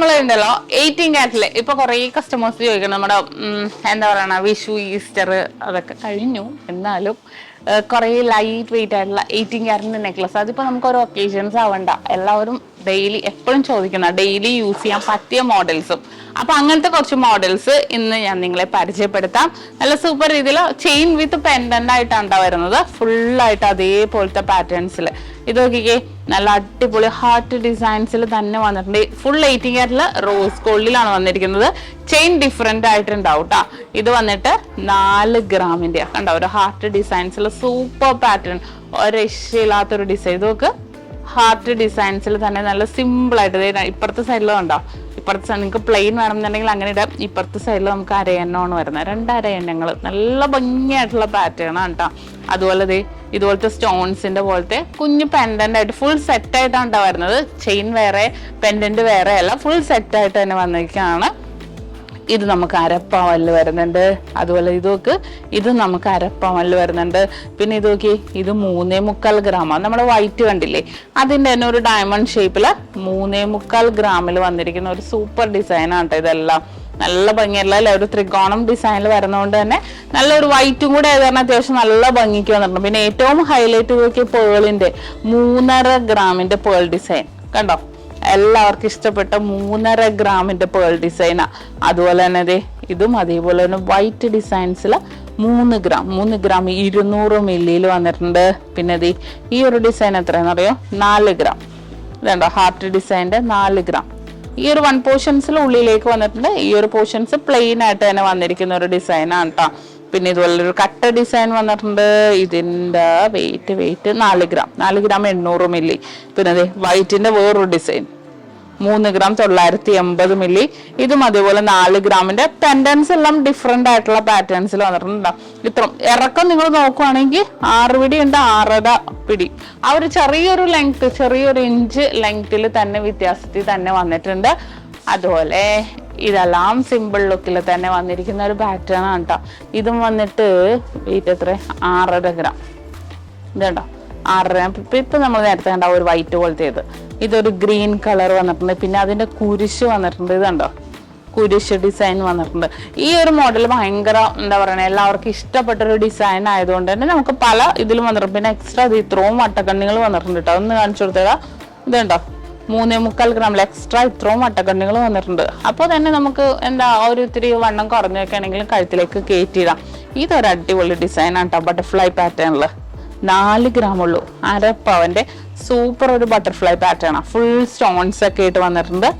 നമ്മൾ ഉണ്ടല്ലോ എയ്റ്റീൻ ക്യാരറ്റിൽ ഇപ്പൊ കുറെ കസ്റ്റമേഴ്സ് ചോദിക്കുന്നു നമ്മുടെ എന്താ പറയണ വിഷു ഈസ്റ്റർ അതൊക്കെ കഴിഞ്ഞു. എന്നാലും കുറെ ലൈറ്റ് വെയിറ്റ് ആയിട്ടുള്ള എയ്റ്റീൻ ക്യാരറ്റിന്റെ നെക്ലസ് അതിപ്പോ നമുക്ക് ഓരോ ഒക്കേഷൻസ് ആവണ്ട. എല്ലാവരും ഡെയിലി എപ്പോഴും ചോദിക്കുന്ന ഡെയിലി യൂസ് ചെയ്യാൻ പറ്റിയ മോഡൽസും അപ്പൊ അങ്ങനത്തെ കുറച്ച് മോഡൽസ് ഇന്ന് ഞാൻ നിങ്ങളെ പരിചയപ്പെടുത്താം. നല്ല സൂപ്പർ രീതിയിൽ ചെയിൻ വിത്ത് പെൻഡന്റ് ആയിട്ടാണ് വരുന്നത്. ഫുള്ളായിട്ട് അതേപോലത്തെ പാറ്റേൺസിൽ ഇത് നോക്കിക്കേ നല്ല അടിപൊളി ഹാർട്ട് ഡിസൈൻസിൽ തന്നെ വന്നിട്ടുണ്ട്. ഫുൾ എയ്റ്റീൻ ക്യാരറ്റിൽ റോസ് ഗോൾഡിലാണ് വന്നിരിക്കുന്നത്. ചെയിൻ ഡിഫറെന്റ് ആയിട്ടുണ്ടാവും കേട്ടോ ഇത് വന്നിട്ട് നാല് ഗ്രാമിന്റെ കണ്ടോ ഒരു ഹാർട്ട് ഡിസൈൻസിൽ സൂപ്പർ പാറ്റേൺ ഒരു രക്ഷയില്ലാത്തൊരു ഡിസൈൻ ഇത് നോക്ക്. ഹാർട്ട് ഡിസൈൻസിൽ തന്നെ നല്ല ദേ ഇപ്പുറത്തെ സൈഡിലും ഉണ്ടോ ഇപ്പുറത്തെ സൈഡ് നിങ്ങൾക്ക് പ്ലെയിൻ വേണമെന്നുണ്ടെങ്കിൽ അങ്ങനെ ഇടാം. ഇപ്പുറത്തെ സൈഡിൽ നമുക്ക് അരയണ്ണമാണ് വരുന്നത്. രണ്ട് നല്ല ഭംഗിയായിട്ടുള്ള പാറ്റേണാണ് കേട്ടോ അതുപോലെ ദേ ഇതുപോലത്തെ സ്റ്റോൺസിന്റെ പോലത്തെ കുഞ്ഞു പെൻഡന്റ് ആയിട്ട് ഫുൾ സെറ്റ് ആയിട്ടാണ് കേട്ടോ വരുന്നത്. ചെയിൻ വേറെ പെൻഡന്റ് വേറെ അല്ല ഫുൾ സെറ്റ് ആയിട്ട് തന്നെ വന്നിരിക്കുകയാണ് ഇത് നമുക്ക് അരപ്പവൽ വരുന്നുണ്ട്. അതുപോലെ ഇത് നോക്ക് ഇത് നമുക്ക് അരപ്പവൽ വരുന്നുണ്ട്. പിന്നെ ഇത് നോക്കി ഇത് മൂന്നേ മുക്കാൽ ഗ്രാമാണ് നമ്മുടെ വൈറ്റ് കണ്ടില്ലേ? അതിന്റെ തന്നെ ഒരു ഡയമണ്ട് ഷേപ്പിൽ മൂന്നേ മുക്കാൽ ഗ്രാമിൽ വന്നിരിക്കുന്ന ഒരു സൂപ്പർ ഡിസൈൻ ആണ് കേട്ടോ ഇതെല്ലാം. നല്ല ഭംഗിയുള്ള അല്ലെ? ഒരു ത്രികോണം ഡിസൈനിൽ വരുന്നതുകൊണ്ട് തന്നെ നല്ലൊരു വൈറ്റും കൂടെ ആയത് കാരണം അത്യാവശ്യം നല്ല ഭംഗിക്ക് വന്നിട്ടുണ്ട്. പിന്നെ ഏറ്റവും ഹൈലൈറ്റ് നോക്കിയ പേളിന്റെ മൂന്നര ഗ്രാമിന്റെ പേൾ ഡിസൈൻ കണ്ടോ? എല്ലാവർക്കും ഇഷ്ടപ്പെട്ട മൂന്നര ഗ്രാമിന്റെ പേൾ ഡിസൈനാണ് അതുപോലെ തന്നെ ദേ ഇതും അതേപോലെ തന്നെ വൈറ്റ് ഡിസൈൻസിൽ മൂന്ന് ഗ്രാം മൂന്ന് ഗ്രാം ഇരുന്നൂറ് മില്ലിയിൽ വന്നിട്ടുണ്ട്. പിന്നെ ദേ ഈ ഒരു ഡിസൈൻ എത്രയാണെന്ന് അറിയോ? നാല് ഗ്രാം. ഇതുണ്ടോ? ഹാർട്ട് ഡിസൈന്റെ നാല് ഗ്രാം. ഈ ഒരു വൺ പോർഷൻസിൽ ഉള്ളിലേക്ക് വന്നിട്ടുണ്ട്. ഈ ഒരു പോർഷൻസ് പ്ലെയിൻ ആയിട്ട് തന്നെ വന്നിരിക്കുന്ന ഒരു ഡിസൈനാണ് കേട്ടോ പിന്നെ ഇതുപോലെ ഒരു കട്ട ഡിസൈൻ വന്നിട്ടുണ്ട്. ഇതിന്റെ വെയിറ്റ് വെയിറ്റ് നാല് ഗ്രാം. നാല് ഗ്രാം എണ്ണൂറ് മില്ലി. പിന്നെ അതെ വൈറ്റിന്റെ വേറൊരു ഡിസൈൻ മൂന്ന് ഗ്രാം തൊള്ളായിരത്തി എൺപത് മില്ലി. ഇതും അതേപോലെ നാല് ഗ്രാമിന്റെ പെൻഡൻസ് എല്ലാം ഡിഫറെന്റ് ആയിട്ടുള്ള പാറ്റേൺസിൽ വന്നിട്ടുണ്ടാവും ഇത്ര ഇറക്കം നിങ്ങൾ നോക്കുവാണെങ്കിൽ ആറ് പിടി ഉണ്ട് ആറര പിടി. ആ ഒരു ചെറിയൊരു ലെങ്ത് ചെറിയൊരു ഇഞ്ച് ലെങ്ത്തിൽ തന്നെ വ്യത്യാസത്തിൽ തന്നെ വന്നിട്ടുണ്ട്. അതുപോലെ ഇതെല്ലാം സിമ്പിൾ ലുക്കിൽ തന്നെ വന്നിരിക്കുന്ന ഒരു പാറ്റേൺ ആണ് കേട്ടോ ഇതും വന്നിട്ട് വെയിറ്റ് എത്ര ആറര ഗ്രാം. ഇതുണ്ടോ? ആറര ഇപ്പൊ നമ്മൾ നേരത്തെ കണ്ട ഒരു വൈറ്റ് പോലത്തെ ഇത് ഇതൊരു ഗ്രീൻ കളർ വന്നിട്ടുണ്ട്. പിന്നെ അതിന്റെ കുരിശ് വന്നിട്ടുണ്ട്. ഇതുണ്ടോ കുരിശ് ഡിസൈൻ വന്നിട്ടുണ്ട്. ഈ ഒരു മോഡൽ ഭയങ്കര എന്താ പറയുക എല്ലാവർക്കും ഇഷ്ടപ്പെട്ട ഒരു ഡിസൈൻ ആയതുകൊണ്ട് തന്നെ നമുക്ക് പല ഇതിലും വന്നിട്ടുണ്ട്. പിന്നെ എക്സ്ട്രാ ഇത് ഇത്രയും വട്ടക്കണ്ണികൾ വന്നിട്ടുണ്ട് കേട്ടോ. ഒന്ന് കാണിച്ചു കൊടുത്തേടാ. ഇതുണ്ടോ മൂന്നേ മുക്കാൽ ഗ്രാമിൽ എക്സ്ട്രാ ഇത്രയും വട്ടക്കണ്ണികൾ വന്നിട്ടുണ്ട്. അപ്പോൾ തന്നെ നമുക്ക് എന്താ ഒരു ഇത്തിരി വണ്ണം കുറഞ്ഞൊക്കെ ആണെങ്കിലും കഴുത്തിലേക്ക് കയറ്റിയിടാം. ഇതൊരു അടിപൊളി ഡിസൈൻ ആണ് കേട്ടോ. ബട്ടർഫ്ലൈ പാറ്റേണിൽ നാല് ഗ്രാം ഉള്ളൂ അര സൂപ്പർ ഒരു ബട്ടർഫ്ലൈ പാറ്റേൺ ആണ് ഫുൾ സ്റ്റോൺസ് ഒക്കെ ആയിട്ട് വന്നിട്ടുണ്ട്.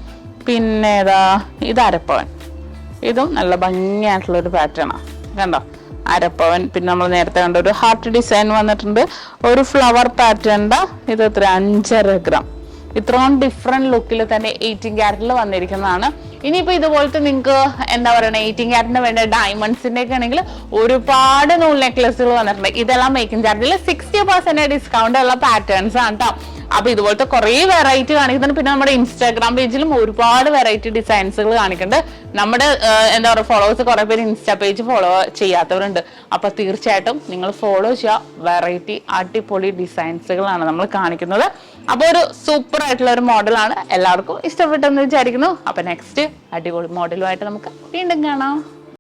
പിന്നെ ഏതാ? ഇത് അരപ്പവൻ. ഇതും നല്ല ഭംഗിയായിട്ടുള്ള ഒരു പാറ്റേൺ ആണ് കണ്ടോ? അരപ്പവൻ. പിന്നെ നമ്മൾ നേരത്തെ കണ്ട ഒരു ഹാർട്ട് ഡിസൈൻ വന്നിട്ടുണ്ട്. ഒരു ഫ്ലവർ പാറ്റേണിന്റെ ഇത് എത്ര അഞ്ചര ഗ്രാം. ഇത്രയും ഡിഫറെന്റ് ലുക്കിൽ തന്നെ എയ്റ്റീൻ ക്യാരറ്റിൽ വന്നിരിക്കുന്നതാണ്. ഇനിയിപ്പോ ഇതുപോലത്തെ നിങ്ങൾക്ക് എന്താ പറയുക എയ്റ്റീൻ ക്യാരറ്റിന് വേണ്ട ഡയമണ്ട്സിന്റെ ഒക്കെ ആണെങ്കിൽ ഒരുപാട് നൂൽ നെക്ലസുകൾ വന്നിട്ടുണ്ട്. ഇതെല്ലാം മേക്കിംഗ് ചാർജിൽ സിക്സ്റ്റി പെർസെന്റ് ഡിസ്കൗണ്ട് ഉള്ള പാറ്റേൺസ് ആണ് കേട്ടോ അപ്പൊ ഇതുപോലത്തെ കുറെ വെറൈറ്റി കാണിക്കുന്നുണ്ട്. പിന്നെ നമ്മുടെ ഇൻസ്റ്റാഗ്രാം പേജിലും ഒരുപാട് വെറൈറ്റി ഡിസൈൻസുകൾ കാണിക്കുന്നുണ്ട്. നമ്മുടെ എന്താ പറയുക ഫോളോവേഴ്സ് കുറെ പേര് ഇൻസ്റ്റാ പേജ് ഫോളോ ചെയ്യാത്തവരുണ്ട്. അപ്പൊ തീർച്ചയായിട്ടും നിങ്ങൾ ഫോളോ ചെയ്യുക. വെറൈറ്റി അടിപൊളി ഡിസൈൻസുകളാണ് നമ്മൾ കാണിക്കുന്നത്. അപ്പൊ ഒരു സൂപ്പർ ആയിട്ടുള്ള ഒരു മോഡലാണ് എല്ലാവർക്കും ഇഷ്ടപ്പെട്ടെന്ന് വിചാരിക്കുന്നു. അപ്പൊ നെക്സ്റ്റ് അടിപൊളി മോഡലുമായിട്ട് നമുക്ക് വീണ്ടും കാണാം.